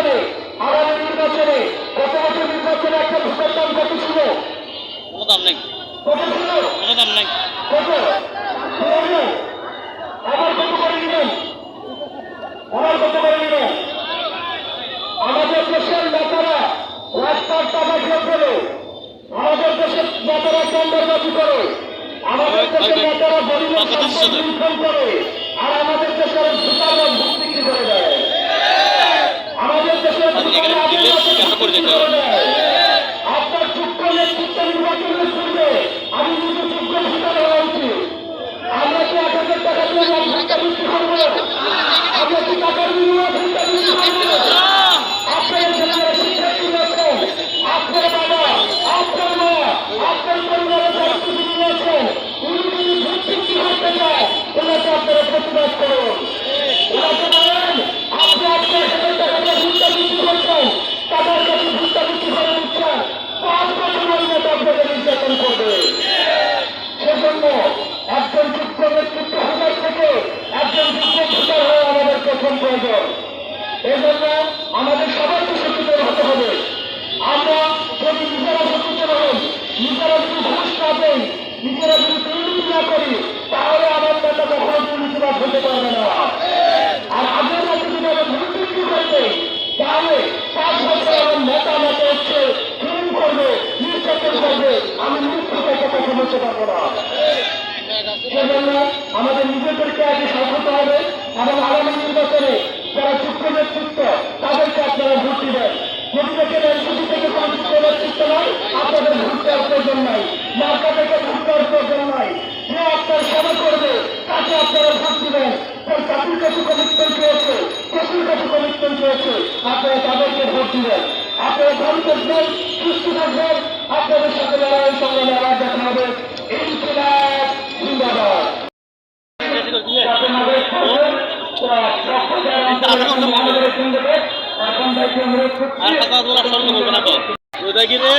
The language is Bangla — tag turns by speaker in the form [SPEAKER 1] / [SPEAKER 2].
[SPEAKER 1] নির্বাচনে আগামী নির্বাচনে গত বছর নির্বাচনে একটা ভোটের দাম কত ছিল?
[SPEAKER 2] কোনো দাম নেই।
[SPEAKER 1] কত ছিল?
[SPEAKER 2] কোনো দাম নেই।
[SPEAKER 1] কত? আবার কত করে নেবেন আবার কত করে নেবেন আমাদের দেশের নেতারা রাস্তার টাকা খেয়ে ফেলে। আমাদের দেশের নেতারা টেন্ডারবাজি করে। আমাদের দেশের নেতারা গরিবের করে। আর আমাদের দেশের ভূতারা ভোট বিক্রি করে দেয় আমাদের দেশের ভূতারা আগের বিক্রি করে দেয় আপনার যোগ্য নেতৃত্ব প্রথম প্রয়োজন। এজন্য আমাদের সবাইকে সচেতন হতে হবে। আমরা যদি নিজেরা সচেতন হই, নিজেরা যদি ঘুষ না দেই, নিজেরা যদি দুর্নীতি না করি, তাহলে আমার নেতা কখনো দুর্নীতিবাদ হতে পারবে না। আর আগের মতো যদি আমরা দুর্নীতি করবে তাহলে পাঁচ বছর আমার নেতা নেতা হচ্ছে খুন করবে, নির্যাতন করবে। আমি থেকে কথা বলতে পারব না। সেজন্য আমাদের নিজেদেরকে আগে সফল হবে। এবং আগামী নির্বাচনে যারা যোগ্য নেতৃত্ব, তাদেরকে আপনারা ভোট দিবেন। যদি দেখেন এনসিপি থেকে যোগ্য নেতৃত্ব নাই, আপনাদের ভোট প্রয়োজন নাই, মার্কা থেকে প্রয়োজন যে আপনার সেবা করবে, তাকে আপনারা ভোট দিবেন। তার জাতির কাছে কমিটমেন্ট রয়েছে, দেশের কাছে কমিটমেন্ট রয়েছে, আপনারা তাদেরকে ভোট দিবেন। আপনারা ভালো থাকবেন সুস্থ থাকবেন। আপনাদের সাথে লড়াই, সংগ্রামে আবার দেখা হবে।
[SPEAKER 2] আর কথা রে।